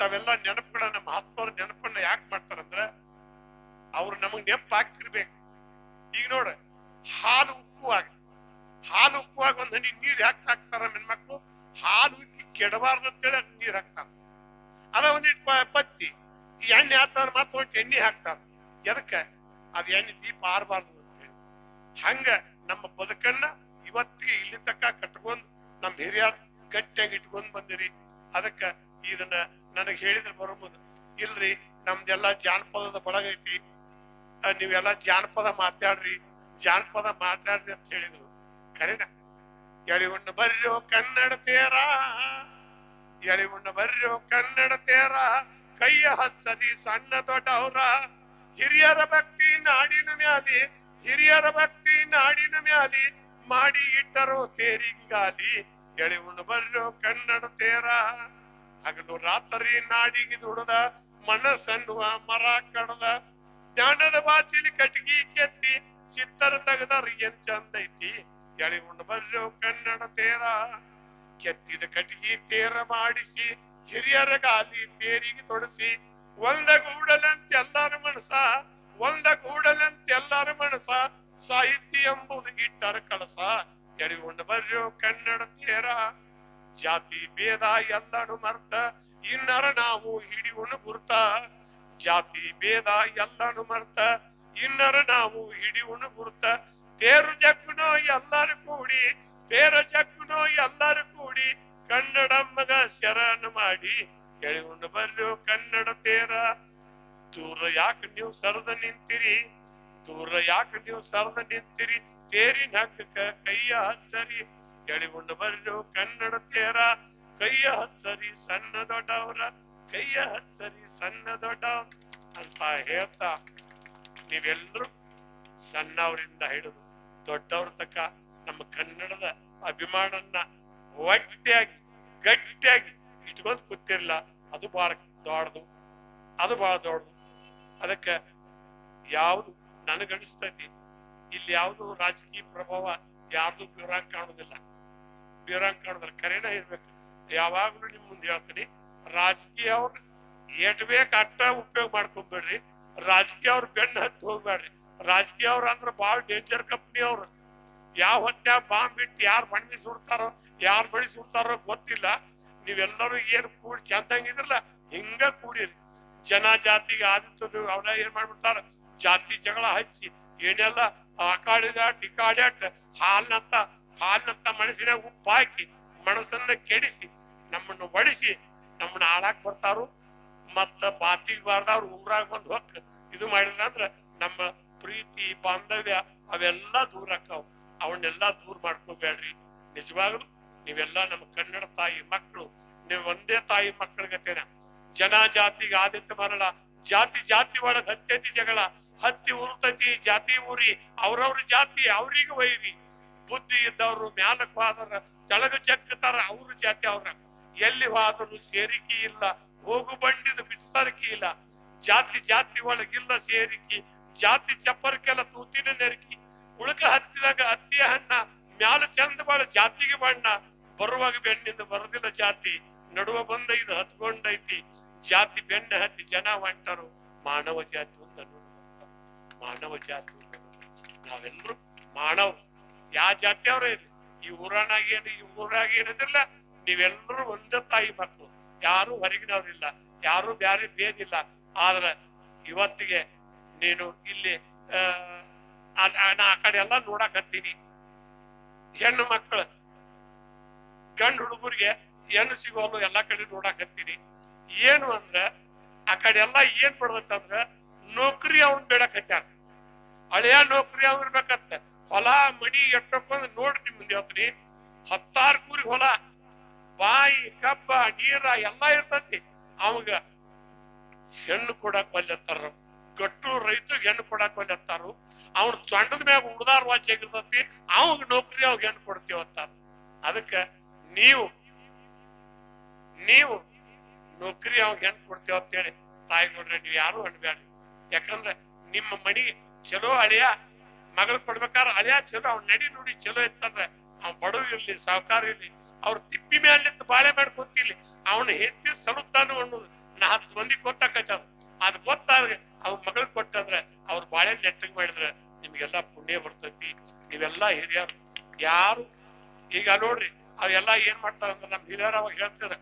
ಅಂತಾವೆಲ್ಲ ನೆನಪುಗಳನ್ನ ಮಹಾತ್ಮರ ನೆನಪನ್ನ ಯಾಕೆ ಮಾಡ್ತಾರಂದ್ರ, ಅವ್ರು ನಮಗ್ ನೆನಪು ಹಾಕ್ತಿರ್ಬೇಕು ಈಗ ನೋಡ್ರಿ ಹಾಲು ಉಕ್ಕುವಾಗ ಹಾಲು ಉಕ್ಕುವಾಗ ಒಂದ್ ಹನಿ ನೀರ್ ಯಾಕೆ ಹಾಕ್ತಾರ ಹೆಣ್ಮಕ್ಳು ಹಾಲು ಉಕ್ಕಿ ಕೆಡಬಾರ್ದು ಅಂತೇಳಿ ನೀರ್ ಹಾಕ್ತಾರ. ಅದ ಒಂದಿಟ್ ಪತ್ತಿ ಎಣ್ಣೆ ಹಾಕ್ತಾರ ಮತ್ತೆ ಒಂದ್ ಎಣ್ಣೆ ಹಾಕ್ತಾರ. ಎದಕ್ಕ? ಅದ್ ಎಣ್ಣೆ ದೀಪ ಆರಬಾರ್ದು ಅಂತೇಳಿ. ಹಂಗ ನಮ್ಮ ಬದುಕನ್ನ ಇವತ್ತಿಗೆ ಇಲ್ಲಿ ತಕ್ಕ ಕಟ್ಕೊಂಡ್, ನಮ್ ಹಿರಿಯರ್ ಗಟ್ಟಿಯಾಗಿ ಇಟ್ಕೊಂಡ್ ಬಂದಿರಿ. ಅದಕ್ಕ ಇದನ್ನ ನನಗೆ ಹೇಳಿದ್ರೆ ಬರಬಹುದು. ಇಲ್ರಿ, ನಮ್ದೆಲ್ಲ ಜಾನಪದದ ಬಳಗ ಐತಿ. ನೀವೆಲ್ಲ ಜಾನಪದ ಮಾತಾಡ್ರಿ ಜಾನಪದ ಮಾತಾಡ್ರಿ ಅಂತ ಹೇಳಿದ್ರು. ಕರೆನ? ಎಳಿವಣ್ಣ ಬರ್ರೋ ಕನ್ನಡ ತೇರ ಎಳಿವಣ್ಣ ಬರ್ರೋ ಕನ್ನಡ ತೇರ, ಕೈಯ ಹಚ್ಚರಿ ಸಣ್ಣ ದೊಡ್ಡವರ ಹಿರಿಯರ ಭಕ್ತಿ ನಾಡಿನ ಮ್ಯಾಲಿ, ಹಿರಿಯರ ಭಕ್ತಿ ನಾಡಿನ ಮ್ಯಾಲಿ, ಮಾಡಿ ಇಟ್ಟರೋ ತೇರಿಗಾಲಿ ಎಳಿವಣ್ಣ ಬರ್ರೋ ಕನ್ನಡ ತೇರ. ಹಗಲು ರಾತ್ರಿ ನಾಡಿಗೆ ದುಡದ ಮನಸ್ಸನ್ನುವ ಮರ ಕಡದ. ಜ್ಞಾನದ ಬಾಚಿಲಿ ಕಟ್ಗಿ ಕೆತ್ತಿ ಚಿತ್ತರ ತೆಗದಾರ ಏನ್ ಚಂದ ಐತಿ? ಎಳಿ ಬರ್ರೋ ಕನ್ನಡ ತೇರ. ಕೆತ್ತಿದ ಕಟ್ಟಿಗೆ ತೇರ ಮಾಡಿಸಿ, ಹಿರಿಯರ ಗಾಲಿ ತೇರಿಗೆ ತೊಡಸಿ. ಒಂದ ಗೂಡಲಂತ ಎಲ್ಲಾರ ಮನಸ ಒಂದ ಗೂಡಲಂತ ಎಲ್ಲಾರ ಮನಸ ಸಾಹಿತ್ಯ ಎಂಬುದು ಇಟ್ಟರ ಕಳಸ. ಎಳಿ ಬರ್ರೋ ಕನ್ನಡ ತೇರ. ಜಾತಿ ಭೇದ ಎಲ್ಲಾನು ಮರ್ತ, ಇನ್ನರ ನಾವು ಹಿಡಿಯುಣ ಗುರ್ತ. ಜಾತಿ ಭೇದ ಎಲ್ಲಾನು ಮರ್ತ, ಇನ್ನರ ನಾವು ಹಿಡಿಯುಣ ಗುರ್ತ. ತೇರು ಜಗ್ಗುನೋ ಎಲ್ಲಾರು ಕೂಡಿ, ತೇರ ಜಗ್ಗುನೋ ಎಲ್ಲಾರು ಕೂಡಿ ಕನ್ನಡಮ್ಮಗ ಶರಣ ಮಾಡಿ ಎಳಿಕೊಂಡು ಬರ್ಲು ಕನ್ನಡ ತೇರ. ದೂರ ಯಾಕೆ ನೀವು ಸರದ ನಿಂತಿರಿ? ದೂರ ಯಾಕೆ ನೀವು ಸರದ ನಿಂತಿರಿ? ತೇರಿನ ಹಕ್ಕಕ್ಕ ಕೈಯ ಹಚ್ಚರಿ. ಎಳಿಕೊಂಡು ಬರ್ರು ಕನ್ನಡ ತೇರ. ಕೈಯ ಹಚ್ಚರಿ ಸಣ್ಣ ದೊಡ್ಡವರ, ಕೈಯ ಹಚ್ಚರಿ ಸಣ್ಣ ದೊಡ್ಡವ್ರ ಅಂತ ಹೇಳ್ತಾ ನೀವೆಲ್ಲರೂ ಸಣ್ಣವರಿಂದ ಹಿಡಿದು ದೊಡ್ಡವ್ರ ತಕ್ಕ ನಮ್ಮ ಕನ್ನಡದ ಅಭಿಮಾನನ್ನ ಒಟ್ಟಿಯಾಗಿ, ಗಟ್ಟಿಯಾಗಿ ಇಟ್ಕೊಂಡು ಕೂತಿರ್ಲ. ಅದು ಬಹಳ ದೊಡ್ಡದು, ಅದು ಬಹಳ ದೊಡ್ಡದು. ಅದಕ್ಕೆ ಯಾವುದು ನನಗನಿಸ್ತೈತಿ ಇಲ್ಲಿ ಯಾವುದು ರಾಜಕೀಯ ಪ್ರಭಾವ ಯಾರ್ದು ಪ್ಯೂರಾಗಿ ಕಾಣುದಿಲ್ಲ. ಬಿವ್ರಂಗ್ ಕಾಣುದಿಲ್ಲ ಕರೆನ ಇರ್ಬೇಕು. ಯಾವಾಗ್ಲೂ ನಿಮ್ ಮುಂದೆ ಹೇಳ್ತೀನಿ ರಾಜಕೀಯ ಅವ್ರ ಏಟ್ ಬೇಕ್ ಅಟ್ಟ ಉಪಯೋಗ ಮಾಡ್ಕೊಂಬೇಡ್ರಿ. ರಾಜಕೀಯ ಅವ್ರ ಬೆನ್ನ ಹತ್ತಿ ಹೋಗ್ಬೇಡ್ರಿ ರಾಜಕೀಯ ಅವ್ರ ಅಂದ್ರ ಬಾಳ ಡೇಂಜರ್ ಕಂಪ್ನಿ ಅವ್ರು. ಯಾವ ಹೊತ್ನ್ಯಾಗ ಬಾಂಬ್ ಬಿಟ್ಟು ಯಾರ್ ಮಣ್ಣಿ ಸುಡ್ತಾರೋ, ಯಾರ್ ಮಣಿ ಸುಡ್ತಾರೋ ಗೊತ್ತಿಲ್ಲ. ನೀವೆಲ್ಲರೂ ಏನ್ ಕೂಡಿ ಚಂದಂಗಿದ್ರಲ್ಲ ಹಿಂಗ ಕೂಡಿರಿ. ಜನ ಜಾತಿಗೆ ಆದಿತ್ತು ಅವ್ರ ಏನ್ ಮಾಡ್ಬಿಡ್ತಾರ, ಜಾತಿ ಜಗಳ ಹಚ್ಚಿ, ಏನೆಲ್ಲ ಅಕಾಡಿದ ಟಿಕಾಡ್ಯಾಟ್ ಹಾಲ್ನಂತ ಹಾಲ್ನಂತ ಮನಸ್ಸಿನ ಉಪ್ಪು ಹಾಕಿ ಮನಸ್ಸನ್ನ ಕೆಡಿಸಿ ನಮ್ಮನ್ನು ಬಡಿಸಿ ನಮ್ಮನ್ನ ಹಾಳಾಕ್ ಬರ್ತಾರು ಮತ್ತ ಬಾತಿ ಬಾರ್ದವ್ರು ಊರಾಗ ಬಂದ್ ಹೊಕ್ ಇದು ಮಾಡಿದ್ರ ಅಂದ್ರ ನಮ್ಮ ಪ್ರೀತಿ, ಬಾಂಧವ್ಯ ಅವೆಲ್ಲ ದೂರ ಆಕಾವ್ ಅವನ್ನೆಲ್ಲ ದೂರ ಮಾಡ್ಕೋಬೇಡ್ರಿ. ನಿಜವಾಗ್ಲು ನೀವೆಲ್ಲ ನಮ್ಮ ಕನ್ನಡ ತಾಯಿ ಮಕ್ಕಳು. ನೀವು ಒಂದೇ ತಾಯಿ ಮಕ್ಕಳ ಗತೆನ. ಜನ ಜಾತಿಗೆ ಆದಿತ್ಯ ಮರಳ ಜಾತಿ ಜಾತಿ ಒಳಗ್ ಹತ್ತೈತಿ ಜಗಳ. ಹತ್ತಿ ಉರ್ತೈತಿ ಜಾತಿ ಊರಿ ಅವ್ರವ್ರ ಜಾತಿ ಅವ್ರಿಗೆ ವೈರಿ ಬುದ್ಧಿ ಇದ್ದವ್ರು ಮ್ಯಾಲಕ್ ಹೋದ್ರ ತೆಳಗ ಜಗ್ತಾರ ಅವ್ರ ಜಾತಿ ಅವ್ರ. ಎಲ್ಲಿ ಹೋದ್ರು ಸೇರಿಕೆ ಇಲ್ಲ, ಹೋಗು ಬಂಡಿದ ಬಿಸ್ತರಿಕೆ ಇಲ್ಲ. ಜಾತಿ ಜಾತಿ ಒಳಗಿಲ್ಲ ಸೇರಿಕೆ, ಜಾತಿ ಚಪ್ಪರ್ಕೆಲ್ಲ ತೂತಿನ ನೆರಕಿ. ಉಳುಕ ಹತ್ತಿದಾಗ ಹತ್ತಿಯ ಹಣ್ಣ, ಮ್ಯಾಲ ಚಂದ ಬಾಳ ಜಾತಿಗೆ ಬಣ್ಣ. ಬರುವಾಗ ಬೆಣ್ಣಿಂದ ಬರದಿಲ್ಲ ಜಾತಿ. ನಡುವ ಬಂದ ಇದು ಹತ್ಕೊಂಡೈತಿ. ಜಾತಿ ಬೆಣ್ಣೆ ಹತ್ತಿ ಜನ ಹೊಂಟರು. ಮಾನವ ಜಾತಿ ಒಂದ ಮಾನವ ಜಾತಿ ನಾವೆಲ್ಲರೂ ಮಾನವ. ಯಾವ ಜಾತಿಯವ್ರ ಇರ್ಲಿ? ಈ ಊರಾನಾಗ ಏನು, ಈ ಊರಾಗ ಏನಿದ್ರಲ್ಲ ನೀವೆಲ್ಲರೂ ಒಂದೇ ತಾಯಿ ಮಕ್ಕಳು ಯಾರು ಹೊರಗಿನವ್ರಿಲ್ಲ, ಯಾರು ಬ್ಯಾರೆ ಬೇದಿಲ್ಲ ಆದ್ರ ಇವತ್ತಿಗೆ ನೀನು ಇಲ್ಲಿ ನಾ ಆ ಕಡೆ ಎಲ್ಲ ನೋಡಕ್ ಹತ್ತೀನಿ. ಹೆಣ್ಣು ಮಕ್ಕಳು ಗಂಡು ಹುಡುಗರಿಗೆ ಏನು ಸಿಗೋಲ್ಲ ಎಲ್ಲಾ ಕಡೆ ನೋಡಕ್ ಹತ್ತೀನಿ. ಏನು ಅಂದ್ರ, ಆ ಕಡೆ ಎಲ್ಲಾ ಏನ್ ಬಿಡ್ಬೇಕಂದ್ರ ನೌಕರಿ ಅವ್ನ್ ಬೇಡಕ್ ಹತ್ಯಾರ ಹಳೆಯ ನೌಕರಿ ಅವ್ನ್ ಇರ್ಬೇಕಂತ. ಹೊಲ ಮಡಿ ಎಟ್ಟಕೊಂಡ್ ನೋಡ್ರಿ ಮುಂದೆ ಹೇಳ್ತೀನಿ ಹತ್ತಾರು ಕೂರಿ ಹೊಲ, ಬಾಯಿ, ಕಬ್ಬ, ನೀರ ಎಲ್ಲಾ ಇರ್ತತಿ. ಅವಾಗ ಹೆಣ್ಣು ಕೊಡಕ್ ಬಂದಿರ್ತಾರ ಗಟ್ಟು ರೈತರು ಹೆಣ್ಣು ಕೊಡಕ್ ಒಲ್ಲೆತ್ತಾರು. ಅವ್ನ ಚಂಡದ ಮ್ಯಾಗ ಉಡ್ದಾರ ವಾಚ್ ಆಗಿರ್ತತಿ. ಅವಾಗ ನೌಕರಿ ಅವಾಗ ಹೆಣ್ಣು ಕೊಡ್ತೀವಿ ಅಂತಾರ. ಅದಕ್ಕ ನೀವು ನೀವು ನೌಕರಿ ಅವಾಗ ಹೆಣ್ಣು ಕೊಡ್ತೀವ ಅಂತೇಳಿ ತಾಯಿ ನೋಡ್ರಿ ನೀವು ಯಾರು ಹಣ್ಬೇಡ್ರಿ ಯಾಕಂದ್ರೆ ನಿಮ್ಮ ಮನಿ ಚಲೋ ಅಳಿಯ ಮಗಳು ಕೊಡ್ಬೇಕಾರ ಅಳಿಯ ಚಲೋ, ಅವ್ನ ನಡಿ ನುಡಿ ಚಲೋ ಇತ್ತಂದ್ರೆ ಅವ್ನ ಬಡವ ಇರ್ಲಿ ಸಾಹುಕಾರ ಇರ್ಲಿ, ಅವ್ರ ತಿಪ್ಪಿ ಮ್ಯಾಲಿಂದ ಬಾಳೆ ಮಾಡ್ಕೊಂತಿರ್ಲಿ ಅವನ ಹೆಂಡತಿ ಸಲುತ್ತಾನು ಅನ್ನೋದು ಹತ್ತು ಮಂದಿ ಗೊತ್ತಾಕೈತೆ ಅದು. ಅದ್ ಗೊತ್ತಾದ್ರೆ ಅವ್ರ ಮಗಳು ಕೊಟ್ಟಂದ್ರೆ ಅವ್ರ ಬಾಳೆ ನೆಟ್ಟಗ್ ಮಾಡಿದ್ರೆ ನಿಮ್ಗೆಲ್ಲ ಪುಣ್ಯ ಬರ್ತೈತಿ. ನೀವೆಲ್ಲ ಹಿರಿಯರು. ಯಾರು ಈಗ ನೋಡ್ರಿ ಅವೆಲ್ಲಾ ಏನ್ ಮಾಡ್ತಾರ ಅಂದ್ರೆ ನಮ್ ಹಿರಿಯರು ಅವಾಗ ಹೇಳ್ತಿದ್ರ,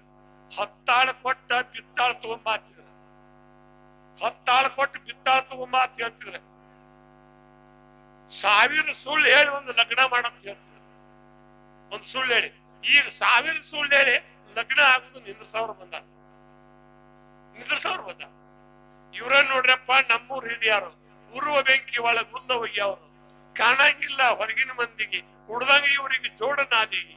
ಹತ್ತಾಳ ಕೊಟ್ಟ ಬಿತ್ತಾಳ ತಗೊಂಬ ಅಂತಿದ್ರ. ಹತ್ತಾಳ ಕೊಟ್ಟು ಬಿತ್ತಾಳ ತಗೊಂಬ ಅಂತ ಹೇಳ್ತಿದ್ರ. ಸಾವಿರ ಸುಳ್ಳು ಹೇಳಿ ಒಂದು ಲಗ್ನ ಮಾಡಂತ ಹೇಳ್ತಿದ್ರು. ಒಂದು ಸುಳ್ಳು ಹೇಳಿ. ಈಗ ಸಾವಿರ ಸುಳ್ಳು ಹೇಳಿ ಲಗ್ನ ಆಗುದು ನಿಂದ್ರಸವ್ರು ಬಂದ. ನಿಂದ್ರಸವ್ರು ಬಂದ. ಇವ್ರ ನೋಡ್ರಪ್ಪ ನಮ್ಮೂರ್ ಹಿರಿಯರು, ಉರುವ ಬೆಂಕಿ ಒಳಗೆ ಮುಂದ ಅವರು ಕಾಣಂಗಿಲ್ಲ ಹೊರಗಿನ ಮಂದಿಗೆ. ಉಡ್ದಂಗ ಇವ್ರಿಗೆ ಜೋಡನಾದಿಗೆ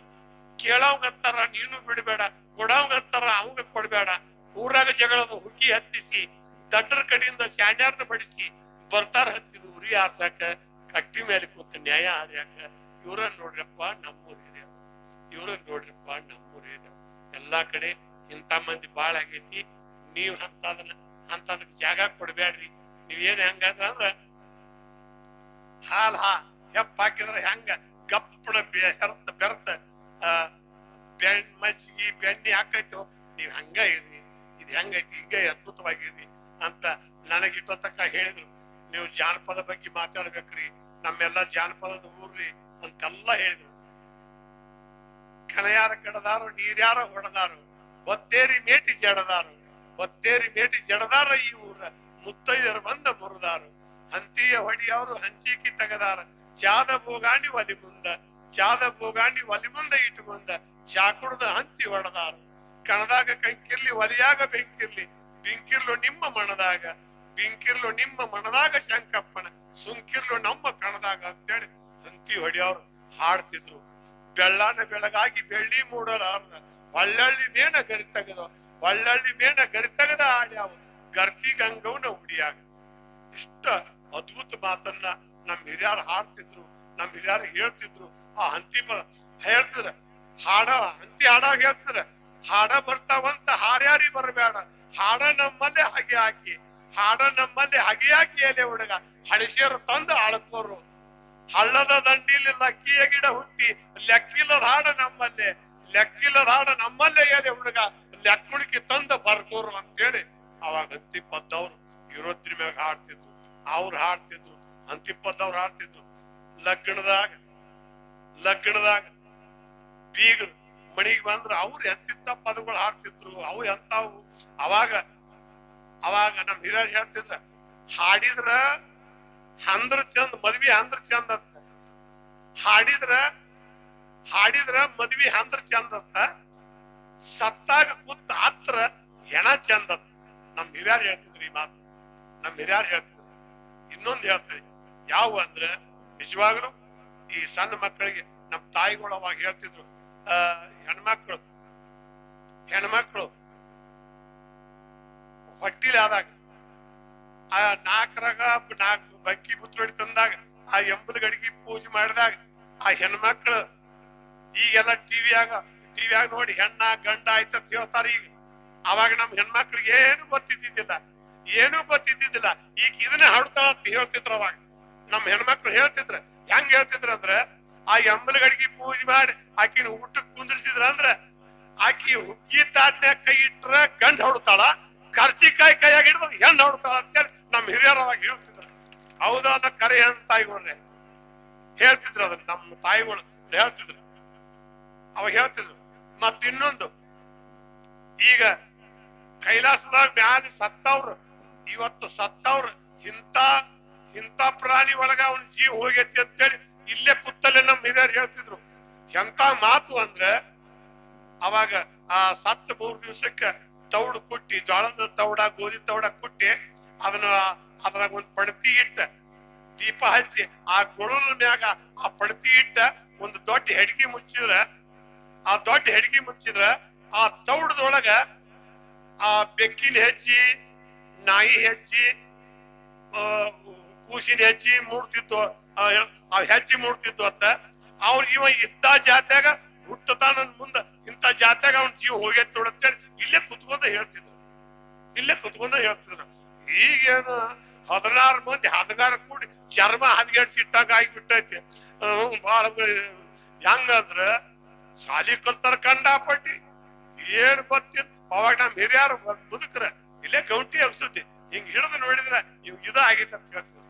ಕೇಳವಂಗತ್ತಾರ ನೀನು ಬಿಡಬೇಡ. ಕೊಡವಂಗತ್ತಾರ ಅವಂಗ ಕೊಡಬೇಡ. ಊರಾಗ ಜಗಳದ ಹುಕ್ಕಿ ಹತ್ತಿಸಿ ದಟ್ಟರ ಕಡೆಯಿಂದ ಸ್ಯಾಂಡರ್ನ ಬಡಿಸಿ, ಬರ್ತಾರ ಹತ್ತಿದ ಉರಿ ಆರ್ಸಾಕ. ಕಟ್ಟಿ ಮೇಲೆ ಕೂತ ನ್ಯಾಯ ಆರ್ಯಾಕ ಇವ್ರನ್ನ ನೋಡ್ರಪ್ಪ ನಮ್ಮೂರ್ ಹಿರಿಯರು ಇವ್ರನ್ನ ನೋಡ್ರಪ್ಪ ನಮ್ಮೂರ್ ಎಲ್ಲಾ ಕಡೆ ಇಂಥ ಮಂದಿ ಬಾಳ ಆಗೈತಿ. ನೀವ್ ಅಂತದನ್ನ ಅಂತದಕ್ ಜಾಗ ಕೊಡ್ಬೇಡ್ರಿ ನೀವೇನ್ ಹೆಂಗಾದ್ರ ಅಂದ್ರ, ಹಾಲ್ ಹಾ, ಹೆಪ್ಪ ಹಾಕಿದ್ರ ಹೆಂಗ? ಗಪ್ಪಣ ಬೆರ್ತ ಬೆರ್ತ ಆ, ಬೆಣ್ ಮಜ್ಜಿಗೆ, ಬೆಣ್ಣೆ ಹಾಕೈತು? ನೀವ್ ಹಂಗ ಇರ್ರಿ. ಇದು ಹೆಂಗೈತಿ? ಹಿಂಗ ಅದ್ಭುತವಾಗಿರ್ರಿ ಅಂತ ನನಗೆ ಇಟ್ಟತಕ್ಕ ಹೇಳಿದ್ರು. ನೀವು ಜಾನಪದ ಬಗ್ಗೆ ಮಾತಾಡ್ಬೇಕ್ರಿ. ನಮ್ಮೆಲ್ಲ ಜಾನಪದದ ಊರ್ರಿ ಅಂತೆಲ್ಲ ಹೇಳಿದ್ರು. ಕಣಯಾರ ಕಡದಾರು, ನೀರ್ಯಾರ ಹೊಡೆದಾರು ಒತ್ತೇರಿ ಮೇಟಿ ಜಡದಾರು ಒತ್ತೇರಿ ಮೇಟಿ ಜಡದಾರ ಈ ಊರ ಮುತ್ತೈದರು ಬಂದ ಮುರಿದಾರು. ಹಂತಿಯ ಹೊಡಿಯವರು ಹಂಚಿಕಿ ತೆಗದಾರ. ಚಾದ ಬೋಗಾಣಿ ಒಲಿ ಮುಂದ, ಚಾದ ಬೋಗಾಣಿ ಒಲಿ ಮುಂದ ಇಟ್ಟುಕೊಂಡ ಚಾ ಕುಡ್ದ ಹಂತಿ ಹೊಡೆದಾರು. ಕಣದಾಗ ಕಂಕಿರ್ಲಿ, ಒಲಿಯಾಗ ಬೆಂಕಿರ್ಲಿ, ಬೆಂಕಿರ್ಲು ನಿಮ್ಮ ಮಣದಾಗ ಬಿಂಕಿರ್ಲು ನಿಮ್ಮ ಮನದಾಗ ಶಂಕಪ್ಪನ, ಸುಂಕಿರ್ಲು ನಮ್ಮ ಕಣದಾಗ ಅಂತೇಳಿ ಹಂತಿ ಹೊಡೆಯವ್ರು, ಹಾಡ್ತಿದ್ರು. ಬೆಳ್ಳನ ಬೆಳಗಾಗಿ ಬೆಳ್ಳಿ ಮೂಡಲಾರ್ದ ಒಳ್ಳಳ್ಳಿ ಮೇನ ಗರಿ ತೆಗೆದ ಒಳ್ಳಳ್ಳಿ ಮೇನ ಗರಿ ತೆಗೆದ ಹಾಡ್ಯಾವ ಗರ್ತಿ ಗಂಗವನ ಉಡಿಯಾಗ ಇಷ್ಟ ಅದ್ಭುತ ಮಾತನ್ನ ನಮ್ ಹಿರಿಯರು ಹಾಡ್ತಿದ್ರು ನಮ್ ಹಿರಿಯರು ಹೇಳ್ತಿದ್ರು. ಆ ಹಂತಿ ಹೇಳ್ತಿದ್ರ? ಹಾಡ, ಹಂತಿ ಹಾಡಾಗ ಹೇಳ್ತಿದ್ರ? ಹಾಡ ಬರ್ತಾವಂತ ಹಾರ್ಯಾರಿ ಬರಬೇಡ. ಹಾಡ ನಮ್ಮಲ್ಲೇ ಹಾಗೆ ಹಾಕಿ ಹಾಡ ನಮ್ಮಲ್ಲಿ ಹಾಗೆ ಹಾಕಿ ಎಲೆ ಹುಡುಗ ಹಳಸಿಯರು ತಂದು ಆಳ್ಕೋರು. ಹಳ್ಳದ ದಂಡಿಲಿ ಲಕ್ಕಿಯ ಗಿಡ ಹುಟ್ಟಿ. ಲೆಕ್ಕಿಲ್ಲದ ಹಾಡ ನಮ್ಮಲ್ಲಿ. ಲೆಕ್ಕಿಲ್ಲದ ಹಾಡ ನಮ್ಮಲ್ಲೇ ಎಲೆ ಹುಡುಗ ಲೆಕ್ಕುಣಿಕೆ ತಂದ ಬರ್ಕೋರು ಅಂತೇಳಿ ಅವಾಗ ಹತ್ತಿಪ್ಪತ್ತವ್ರು ಇರೋದ್ರ ಮ್ಯಾಗ ಹಾಡ್ತಿದ್ರು. ಅವ್ರು ಹಾಡ್ತಿದ್ರು. ಹಂತಿಪ್ಪದ್ದವ್ರು ಹಾಡ್ತಿದ್ರು. ಲಗ್ನದಾಗ ಲಗ್ನದಾಗ ಬೀಗರು ಮಣಿಗೆ ಬಂದ್ರ. ಅವ್ರು ಎಂತಿಂತ ಪದಗಳು ಹಾಡ್ತಿದ್ರು. ಅವು ಎಂತಾವು. ಅವಾಗ ಅವಾಗ ನಮ್ ಹಿರಿಯರು ಹೇಳ್ತಿದ್ರ ಹಾಡಿದ್ರ ಅಂದ್ರ ಚಂದ, ಮದ್ವಿ ಅಂದ್ರ ಚಂದ ಅಂತ. ಹಾಡಿದ್ರ ಹಾಡಿದ್ರ ಮದ್ವಿ ಅಂದ್ರ ಚಂದ ಅಂತ. ಸತ್ತಾಗ ಕೂತ ಹತ್ರ ಹೆಣ ಚಂದ ನಮ್ ಹಿರಿಯರು ಹೇಳ್ತಿದ್ರು ಈ ಮಾತು. ನಮ್ ಹಿರಿಯರು ಹೇಳ್ತಿದ್ರು. ಇನ್ನೊಂದ್ ಹೇಳ್ತಾರೆ ಯಾವ ಅಂದ್ರ ನಿಜವಾಗ್ಲು ಈ ಸಣ್ಣ ಮಕ್ಕಳಿಗೆ ನಮ್ ತಾಯಿಗಳು ಅವಾಗ ಹೇಳ್ತಿದ್ರು, ಆ, ಹೆಣ್ಮಕ್ಳು ಹೆಣ್ಮಕ್ಳು ಹೊಟ್ಟಿಲಿ ಆದಾಗ ಆ ನಾಲ್ಕರಾಗ ನಾಲ್ಕು ಬಂಕಿ ಬುತ್ತೊಡಿ ತಂದಾಗ, ಆ ಎಂಬಲ್ ಗಡಿಗೆ ಪೂಜೆ ಮಾಡಿದಾಗ, ಆ ಹೆಣ್ಮಕ್ಳು ಈಗೆಲ್ಲ ಟಿವಿಯಾಗ ಟಿವಿಯಾಗ ನೋಡಿ ಹೆಣ್ಣ ಗಂಡ ಆಯ್ತಂತ ಹೇಳ್ತಾರೆ ಈಗ. ಅವಾಗ ನಮ್ ಹೆಣ್ಮಕ್ಳಿಗೆ ಏನು ಗೊತ್ತಿದ್ದಿದ್ದಿಲ್ಲ ಏನು ಗೊತ್ತಿದ್ದಿದ್ದಿಲ್ಲ. ಈಗ ಇದನ್ನ ಹಾಡ್ತಾಳ ಅಂತ ಹೇಳ್ತಿದ್ರು ಅವಾಗ. ನಮ್ ಹೆಣ್ಮಕ್ಳು ಹೇಳ್ತಿದ್ರ, ಹೆಂಗ್ ಹೇಳ್ತಿದ್ರು ಅಂದ್ರೆ, ಆ ಎಂಬಲ್ ಗಡಿಗೆ ಪೂಜೆ ಮಾಡಿ ಆಕಿನ ಊಟಕ್ಕೆ ಕುಂದಿರ್ಸಿದ್ರ ಅಂದ್ರ, ಆಕಿ ಹುಗ್ಗಿ ತಾಟ್ನ್ಯಾಗ ಕೈ ಇಟ್ರ ಗಂಡ ಹೊಡ್ತಾಳ ಕರ್ಚಿಕಾಯಿ ಕೈಯಾಗಿ ಹಿಡಿದು ಹೆಣ್ಣು ಹೊಡ್ತಾಳ ಅಂತೇಳಿ ನಮ್ಮ ಹಿರಿಯರು ಅವಾಗ ಹೇಳ್ತಿದ್ರು ಹೌದಾದ ಕರೆ ಹೆಣ್ಣು ತಾಯಿಗಳ್ರೆ ಹೇಳ್ತಿದ್ರು ಅದನ್ನ ನಮ್ಮ ತಾಯಿಗಳು ಹೇಳ್ತಿದ್ರು. ಅವಾಗ ಹೇಳ್ತಿದ್ರು, ಮತ್ತ ಇನ್ನೊಂದು, ಈಗ ಕೈಲಾಸದಾಗ ಮ್ಯಾಲ ಸತ್ತವ್ರು, ಇವತ್ತು ಸತ್ತವ್ರು ಇಂತ ಇಂತ ಪ್ರಾಣಿ ಒಳಗ ಅವನ ಜೀವ ಹೋಗೈತಿ ಅಂತೇಳಿ ಇಲ್ಲೇ ಕುತ್ತಲ್ಲೇ ನಮ್ಮ ಹಿರಿಯರು ಹೇಳ್ತಿದ್ರು. ಎಂತ ಮಾತು ಅಂದ್ರೆ, ಅವಾಗ ಆ ಸತ್ತ ಮೂರ್ ದಿವ್ಸಕ್ಕ ತೌಡು ಕುಟ್ಟಿ, ಜ್ವಾಳದ ತೌಡ, ಗೋಧಿ ತೌಡ ಕುಟ್ಟಿ, ಅದನ್ನ ಅದ್ರಾಗ ಒಂದ್ ಪಡತಿ ಇಟ್ಟ, ದೀಪ ಹಚ್ಚಿ, ಆ ಕೊಳಲ ಮ್ಯಾಗ ಆ ಪಡತಿ ಇಟ್ಟ, ಒಂದು ದೊಡ್ಡ ಹೆಡ್ಗಿ ಮುಚ್ಚಿದ್ರ, ಆ ದೊಡ್ಡ ಹೆಡ್ಗಿ ಮುಚ್ಚಿದ್ರ, ಆ ತೌಡದೊಳಗ ಆ ಬೆಕ್ಕಿನ ಹೆಚ್ಚಿ, ನಾಯಿ ಹೆಚ್ಚಿ ಕೂಸಿನ ಹೆಚ್ಚಿ ಮೂಡ್ತಿತ್ತು, ಆ ಹೆಚ್ಚಿ ಮೂಡ್ತಿತ್ತು ಅಂತ. ಅವ್ರ ಇವ ಇದ್ದ ಜಾತ್ಯಾಗ ಹುಟ್ಟತಾನ ಮುಂದ ಇಂಥ ಜಾತ್ಯಾಗ ಅವ್ನ ಜೀವ ಹೋಗೈತ್ ನೋಡಂತೇಳಿ ಇಲ್ಲೇ ಕುತ್ಕೊಂಡ ಹೇಳ್ತಿದ್ರು. ಇಲ್ಲೇ ಕುತ್ಕೊಂಡ ಹೇಳ್ತಿದ್ರು. ಈಗೇನು ಹದಿನಾರು ಮಂದಿ ಹದಗಾರ ಕೂಡಿ ಚರ್ಮ ಹದಗೆಡ್ಸಿ ಇಟ್ಟಾಗ ಆಗಿಬಿಟ್ಟೈತಿ. ಬಹಳ ಹೆಂಗಂದ್ರ ಶಾಲಿ ಕಲ್ತಾರ ಕಂಡಾಪಟ್ಟಿ ಏನ್ ಗೊತ್ತಿಲ್ಲ. ಅವಾಗ ನಮ್ ಹಿರಿಯರು ಮುದುಕ್ರ ಇಲ್ಲೇ ಗೌಂಟಿ ಅಗ್ಸುತ್ತಿ ಹಿಂಗ್ ಹಿಡಿದು ನೋಡಿದ್ರ ಇವ್ ಇದ ಆಗೈತೆ ಅಂತ ಹೇಳ್ತಿದ್ರು.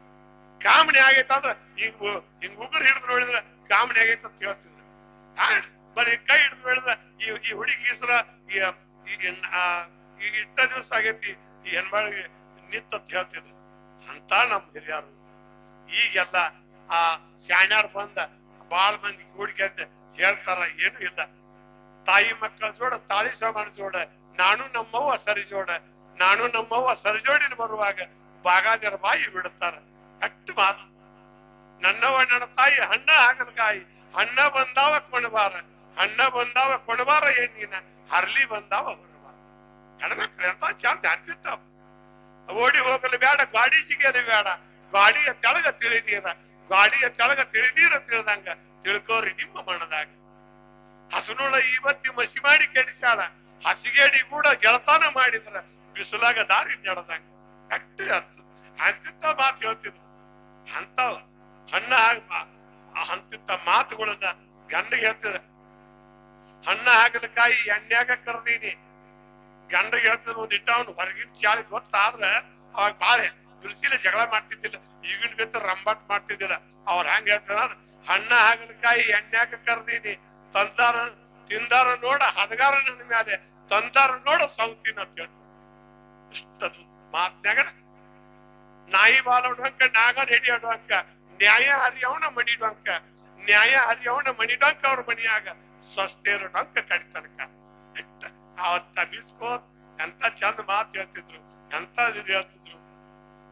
ಕಾಮಣಿ ಆಗೈತ ಅಂದ್ರ ಹಿಂಗ್ ಹಿಂಗ್ ಉಗುರು ಹಿಡಿದು ನೋಡಿದ್ರ ಕಾಮಣಿ ಆಗೈತೆ ಅಂತ ಹೇಳ್ತಿದ್ರು. ಬರೀ ಕೈ ಹಿಡಿದು ಬೆಳೆದ ಈ ಈ ಹುಡುಗಿ ಹೆಸರ, ಈ ಇಟ್ಟ ದಿವಸ ಆಗೈತಿ, ಈ ಹೆಣ್ಮಳಿಗೆ ನಿತ್ತ ಅಂತ ಹೇಳ್ತಿದ್ರು. ಅಂತ ನಮ್ ಹಿರಿಯರು. ಈಗೆಲ್ಲ ಆ ಶಾಣ್ಯಾರ್ ಬಂದ, ಬಾಳ್ ಮಂದಿ ಕೂಡ್ಕೊಂಡ್ ಹೇಳ್ತಾರ, ಏನು ಇಲ್ಲ. ತಾಯಿ ಮಕ್ಕಳ ಜೋಡ, ತಾಳಿ ಸಮಾನ ಜೋಡ, ನಾನು ನಮ್ಮವ್ವ ಸರಿ ಜೋಡ, ನಾನು ನಮ್ಮವ್ವ ಸರಿಜೋಡಿನ ಬರುವಾಗ ಬಾಗಾದರ ಬಾಯಿ ಬಿಡುತ್ತಾರ. ಅಟ್ಟು ಮಾತು. ನನ್ನವ ನನ್ನ ತಾಯಿ ಹಣ್ಣ ಕಾಯಿ ಹಣ್ಣ ಬಂದಾವ ಕೊಣಬಾರ. ಹಣ್ಣ ಬಂದಾವ ಕೊಣಬಾರ ಹೆಣ್ಣಿನ ಹರ್ಲಿ ಬಂದಾವ ಬರಬಾರ ಕಡಿಮೆ ಎಂತ ಚಂದ ಅತ್ತಿತ್ತ ಓಡಿ ಹೋಗಲು ಬೇಡ, ಗಾಡಿ ಸಿಗಲು ಬೇಡ. ಗಾಡಿಯ ತೆಳಗ ತಿಳಿ ನೀರ. ಗಾಡಿಯ ತೆಳಗ ತಿಳಿ ನೀರ ತಿಳಿದಂಗ ತಿಳ್ಕೋರಿ ನಿಮ್ಮ ಮನದಾಗ. ಹಸನುಳ ಇವತ್ತಿ ಮಸಿ ಮಾಡಿ ಕೆಡಿಸ್ಯಾಳ. ಹಸಿಗೇಡಿ ಕೂಡ ಗೆಳತಾನ ಮಾಡಿದ್ರ ಬಿಸಿಲಾಗ ದಾರಿ ನಡೆದಂಗ. ಕಟ್ಟಿ ಅಂತಿತ್ತ ಅಂತಿಂತ ಮಾತು ಹೇಳ್ತಿದ್ರು. ಅಂತ ಹಣ್ಣ ಅಂತಿತ್ತ ಮಾತುಗಳನ್ನ ಗಂಡ ಹೇಳ್ತಿದ್ರ. ಹಣ್ಣ ಹಾಗಲಕಾಯಿ, ಎಣ್ಣೆಯಾಗ ಕರ್ದೀನಿ. ಗಂಡ ಹೇಳ್ತಿದ್ರು, ಒಂದ್ ಇಟ್ಟ ಅವ್ನು ಹೊರಗಿನ ಚಾಳಿ ಗೊತ್ತಾದ್ರ ಅವಾಗ ಬಾಳೆ ಬಿರ್ಸಿಲೆ ಜಗಳ ಮಾಡ್ತಿದ್ದಿಲ್ಲ. ಈಗಿನ ಗಂತ ರಂಬಟ್ ಮಾಡ್ತಿದ್ದಿಲ್ಲ. ಅವ್ರ ಹಂಗ ಹೇಳ್ತಾರ ಹಣ್ಣ ಹಾಗಲಕಾಯಿ, ಎಣ್ಣೆಯಾಗ ಕರ್ದೀನಿ. ತಂದಾರ, ತಿಂದಾರ ನೋಡ, ಹದಗಾರ ನನ್ನ ಮ್ಯಾಲೆ. ತಂದಾರ ನೋಡ, ಸೌತಿನ ಅಂತ ಹೇಳ್ತಾರೆ ಇಷ್ಟದು ಮಾತ್ನ್ಯಾಗ ನಾಯಿ ಬಾಲೋಡಂಕ ನಾಗ ನಡೆಯೋಡ್ವಂಕ ನ್ಯಾಯ ಹರಿಯವನ ಮಣಿಡುವಂಕ ನ್ಯಾಯ ಹರಿಯವನ ಮಣಿಡುವಂಕ ಅವ್ರ ಮನಿಯಾಗ. ಸ್ವಸ್ಥೇರು ಡೊಂಕ ಕಡಿತನಕ. ಅವತ್ತ ಬೀಸ್ಕೋ ಎಂತ ಚಂದ ಮಾತು ಹೇಳ್ತಿದ್ರು, ಎಂತ ಹೇಳ್ತಿದ್ರು.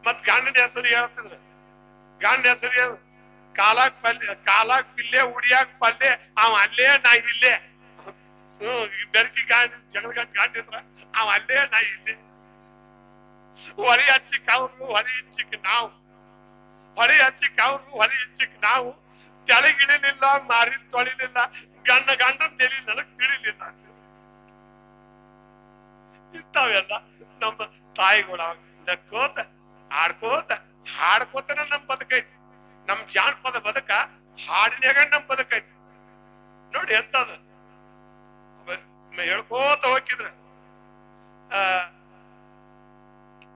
ಮತ್ ಗಂಡನ ಹೆಸರು ಹೇಳ್ತಿದ್ರು. ಗಂಡ ಹೆಸರು ಕಾಲಾಗ್ ಪಲ್ಯ ಕಾಲಾಗ್ ಪಿಲ್ಲೆ ಉಡಿಯಾಗ ಪಲ್ಲೆ, ಅವ ಅಲ್ಲೇ ನಾ ಇಲ್ಲೇ. ಹ್ಮ್ ಬೆರಕಿ ಗಾಂಡಿ, ಜಗಳ ಗಂಟು ಗಾಂಡಿದ್ರ ಅವ ಅಲ್ಲೇ ನಾ ಇಲ್ಲೇ. ಹೊಳಿ ಹಚ್ಚಿಕ್ ಅವ್ರು ಹೊಳಿ ಹಚ್ಚಿಕ್ ನಾವು. ಹೊಳಿ ಹಚ್ಚಿಕ್ ಅವ್ರು ಹೊಳೆ ಹಚ್ಚಿಕ್ ನಾವು. ತೆಳಗಿಳಿಲಿಲ್ಲ ಮಾರಿ ತೊಳಿಲಿಲ್ಲ. ಗಂಡ ಗಂಡನ ತೆಲಿ ನನಗ್ ತಿಳಿಲಿಲ್ಲ. ಇಂಥವೆಲ್ಲ ನಮ್ಮ ತಾಯಿಗಳ ನಕ್ಕೋತ ಆಡ್ಕೋತ, ಹಾಡ್ಕೋತನ ನಮ್ ಬದುಕೈತಿ ನಮ್ ಜಾನಪದ ಬದುಕ ಹಾಡಿನಾಗ ನಮ್ ಬದುಕೈತಿ ನೋಡಿ ಎಂತದ ಹೇಳ್ಕೋತ ಹೋಗಿದ್ರ. ಆ,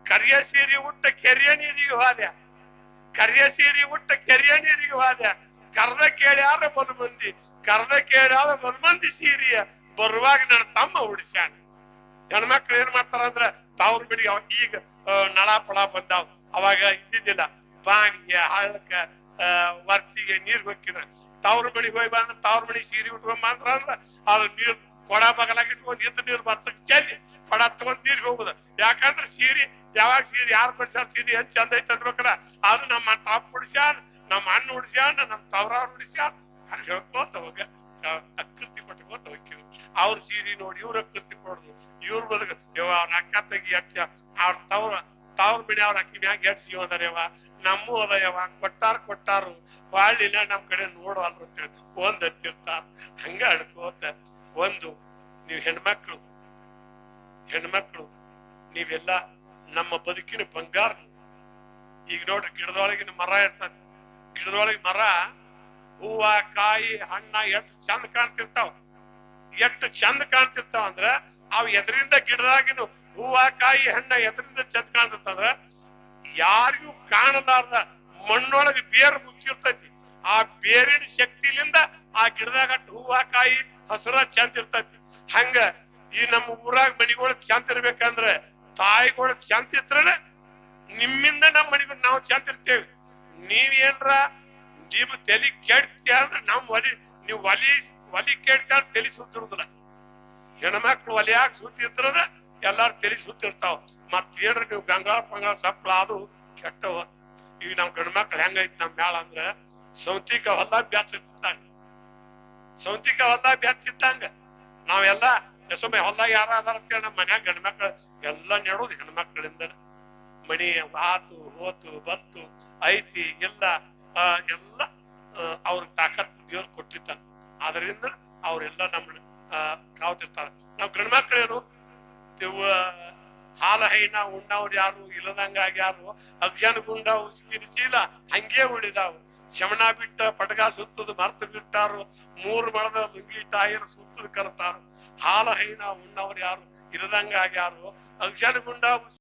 ಕರಿಯ ಸೀರಿ ಉಟ್ಟ ಕೆರಿಯ ನೀರಿಗೆ ಹೋದೆ ಕರಿಯ ಸೀರಿ ಉಟ್ಟ ಕೆರೆಯ ನೀರಿಗೆ ಹೋದ. ಕರ್ದ ಕೇಳ್ಯಾರ ಬಲು ಮಂದಿ ಕರ್ದ ಕೇಳ್ಯಾರ ಬಲು ಮಂದಿ ಸೀರೆಯ. ಬರುವಾಗ ನನ್ನ ತಮ್ಮ ಉಡಿಸ್ಯಾನ. ಹೆಣ್ಮಕ್ಳು ಏನ್ ಮಾಡ್ತಾರ ಅಂದ್ರ ತಾವ್ರ ಬಿಡಿ ಈಗ ನಳ ಪಳ ಬಂದಾವ್. ಅವಾಗ ಇದ್ದಿದ್ದಿಲ್ಲ. ಬಾವಿಗೆ ಹಳ್ಳಕ್ಕ ವರ್ತಿಗೆ ನೀರ್ ಹೊಕ್ಕಿದ್ರ. ತಾವ್ರ ಬಳಿ ಹೋಯ್ ಬಂದ್ರ ತಾವ್ರ ಬಳಿ ಸೀರೆ ಉಟ್ಕೊಂಡ್ ಮಾತ್ರ ಅಂದ್ರ ಅದು ನೀರ್ ಕೊಡ ಬಗಲಾಗಿ ಇಟ್ಕೊಂಡ್ ಇದ್ದ ನೀರ್ ಬರ್ತಕ್ ಚೆಲ್ಲಿ ಕೊಡ ತಗೊಂಡ್ ನೀರ್ಗೆ ಹೋಗುದ. ಯಾಕಂದ್ರ ಸೀರೆ ಯಾವಾಗ ಸೀರೆ, ಯಾರು ಬಿಡ್ಸ್ಯಾರ ಸೀರೆ ಏನ್ ಚಂದ ಐತೆ ಅನ್ಬೇಕಲ್ಲ. ಆದ್ರೂ ನಮ್ಮ ತಾಪ್ ಉಡ್ಸ್ಯಾರ, ನಮ್ಮ ಅಣ್ಣ ಉಡ್ಸ್ಯಾನ ನಮ್ಮ ತವರಾರ್ ಉಡ್ಸ್ಯಾನ ಅಲ್ಲಿ ಹೇಳ್ಕೋತ ಹೋಗ. ಅಕೃತಿ ಪಟ್ಕೋತ ಹೋಗ್ತೀವಿ ಅವ್ರ ಸೀರೆ ನೋಡಿ ಇವ್ರ ಅಕೃತಿ ಕೊಡುದು. ಇವ್ರ ಬದುಕ ಯವ ಅವ್ರ ಅಕ್ಕ ತೆಗಿ ಹಚ್ಚ ಅವ್ರ ತವ್ರ ತವ್ರ ಬಿಡಿ ಅವ್ರ ಅಕ್ಕಿ ಮ್ಯಾಗ ಎಡ್ಸಿ ಹೋದಾರ ನಮ್ಮ ಅದ ಯಾವ ಕೊಟ್ಟಾರ ಕೊಟ್ಟಾರು. ಬಾಳಿನ ನಮ್ ಕಡೆ ನೋಡವಲ್ರು ಅಂತೇಳಿ ಒಂದ್ ಹತ್ತಿರ್ತಾರ. ಹಂಗ ಅಡ್ಕೋತ ಒಂದು, ನೀವ್ ಹೆಣ್ಮಕ್ಳು ಹೆಣ್ಮಕ್ಳು, ನೀವೆಲ್ಲ ನಮ್ಮ ಬದುಕಿನ ಬಂಗಾರ. ಈಗ ನೋಡ್ರಿ, ಗಿಡದೊಳಗಿನ ಮರ ಇರ್ತದೆ. ಗಿಡದೊಳಗಿನ ಮರ ಹೂವ, ಕಾಯಿ, ಹಣ್ಣ ಎಷ್ಟು ಚಂದ ಕಾಣ್ತಿರ್ತಾವ. ಎಷ್ಟು ಚಂದ ಕಾಣ್ತಿರ್ತಾವ ಅಂದ್ರ ಅವ್ ಎದರಿಂದ ಗಿಡದಾಗಿನ ಹೂವ, ಕಾಯಿ, ಹಣ್ಣ ಎದರಿಂದ ಚಂದ ಕಾಣ್ತಿರ್ತಂದ್ರ ಯಾರಿಗೂ ಕಾಣಲಾರ್ದ ಮಣ್ಣೊಳಗೆ ಬೇರ್ ಮುಚ್ಚಿರ್ತೈತಿ. ಆ ಬೇರಿನ ಶಕ್ತಿಲಿಂದ ಆ ಗಿಡದಾಗ ಹೂವ, ಕಾಯಿ, ಹಸುರ ಚಂದ ಇರ್ತೈತಿ. ಹಂಗ ಈ ನಮ್ಮ ಊರಾಗ ಮನಿಗಳು ಚಂದ ಇರ್ಬೇಕಂದ್ರ ತಾಯಿಗಳು ಶಾಂತಿ ಇದ್ರೆ ನಿಮ್ಮಿಂದ ನಮ್ಮ ಮನೆ ನಾವು ಶಾಂತಿ ಇರ್ತೇವಿ. ನೀವ್ ಏನ್ರ ನಿಮ್ ತಲಿ ಕೇಳ್ತೀಯ ಅಂದ್ರೆ ನಮ್ ಒಲಿ, ನೀವು ಒಲಿ ಒಲಿ ಕೇಳ್ತಾ ತಲಿ ಸುತ್ತಿರುದಿಲ್ಲ. ಹೆಣ್ಮಕ್ಳು ಒಲಿಯಾಗ ಸುತ್ತಿರ್ತದ ಎಲ್ಲಾರು ತಲಿ ಸುತ್ತಿರ್ತಾವ. ಮತ್ತೇನ್ರ ನೀವು ಗಂಗಾಳ ಪಂಗಾಳ ಸಪ್ಳ ಅದು ಕೆಟ್ಟವ. ಈಗ ನಮ್ ಗಂಡ್ಮಕ್ಳು ಹೆಂಗೈತ್ ನಮ್ ಮ್ಯಾಳ ಅಂದ್ರ ಸೌತಿಕ ಹೊಲ ಬ್ಯಾಚಿರ್ತಾಂಗ ಸೌತಿಕ ಹೊಲ ಬ್ಯಾಚಿದ್ದಂಗ ನಾವೆಲ್ಲ ಸುಮ್ಮನೆ ಹೊಲ ಯಾರ ಅದಾರ ಅಂತೇಳಿ ನಮ್ಮ ಮನ್ಯಾಗ ಗಂಡ್ಮಕ್ಳು ಎಲ್ಲ ನೆಡೋದು ಹೆಣ್ಮಕ್ಳಿಂದ ಮಣಿ ಆತು ಹೋತು ಬತ್ತು ಐತಿ ಎಲ್ಲ ಆ, ಎಲ್ಲ ಅವ್ರ ತಾಕತ್ ದೇವ್ರು ಕೊಟ್ಟಿರ್ತಾರ. ಅದರಿಂದ ಅವ್ರೆಲ್ಲ ನಮ್ಮ ಆ, ಕಾವ್ತಿರ್ತಾರ. ನಾವ್ ಗಂಡ್ಮಕ್ಳೇನು ಹಾಲ ಹೈನ ಉಣ್ಣವ್ರು ಯಾರು? ಇಲ್ಲದಂಗ ಯಾರು ಅಗ್ಜನ್ ಗುಂಡ ಉಸಿರು ಚೀಲ ಹಂಗೆ ಉಳಿದಾವು. ಶಮಣ ಬಿಟ್ಟ ಪಟಗ ಸುತ್ತದ ಮರ್ತ ಬಿಟ್ಟಾರು. ಮೂರು ಮರದ ಲುಂಗಿ ಟಾಯರ್ ಸುತ್ತದ ಕರ್ತಾರು. ಹಾಲ ಹೈನ ಉಣ್ಣವ್ರು ಯಾರು ಇಲ್ಲದಂಗ ಯಾರು ಅಜ್ಜನ ಗುಂಡ